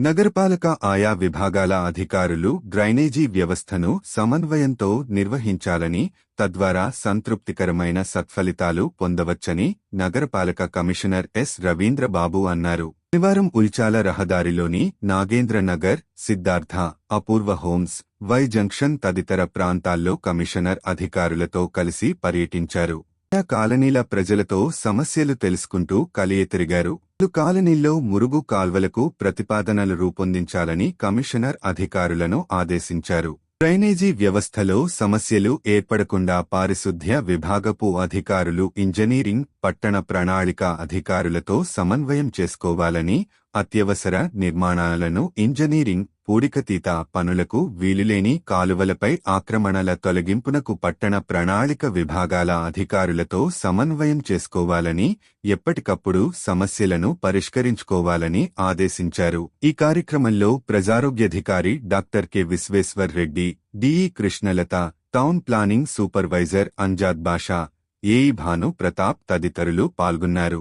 నగరపాలక ఆయా విభాగాల అధికారులు డ్రైనేజీ వ్యవస్థను సమన్వయంతో నిర్వహించాలని తద్వారా సంతృప్తికరమైన సత్ఫలితాలు పొందవచ్చని నగరపాలక కమిషనర్ ఎస్. రవీంద్రబాబు అన్నారు. శనివారం Ulchala రహదారిలోని Nagendra Nagar Siddhartha Apoorva homes Y junction తదితర ప్రాంతాల్లో కమిషనర్ అధికారులతో కలిసి పర్యటించారు. కాలనీల ప్రజలతో సమస్యలు తెలుసుకుంటూ కలియతిరిగారు కాలనీల్లో మురుగు కాల్వలకు ప్రతిపాదనలు రూపొందించాలని కమిషనర్ అధికారులను ఆదేశించారు. డ్రైనేజీ వ్యవస్థలో సమస్యలు ఏర్పడకుండా పారిశుద్ధ్య విభాగపు అధికారులు ఇంజనీరింగ్ పట్టణ ప్రణాళిక అధికారులతో సమన్వయం చేసుకోవాలని అత్యవసర నిర్మాణాలను ఇంజనీరింగ్ పూడికతీత పనులకు వీలులేని కాలువలపై ఆక్రమణల తొలగింపునకు పట్టణ ప్రణాళిక విభాగాల అధికారులతో సమన్వయం చేసుకోవాలని ఎప్పటికప్పుడు సమస్యలను పరిష్కరించుకోవాలని ఆదేశించారు. ఈ కార్యక్రమంలో ప్రజారోగ్యాధికారి doctor K. Visweswar Reddy D e. Krishnalatha town planning supervisor Anjad Basha A e. Bhanu Pratap తదితరులు పాల్గొన్నారు.